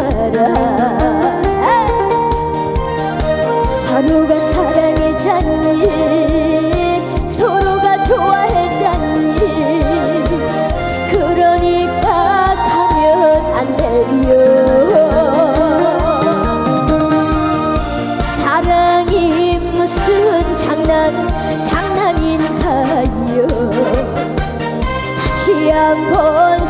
알아 서로가 사랑해잖니? 서로가 좋아해잖니? 그러니까 가면 안 되요. 사랑이 무슨 장난 장난인가요. 다시 한번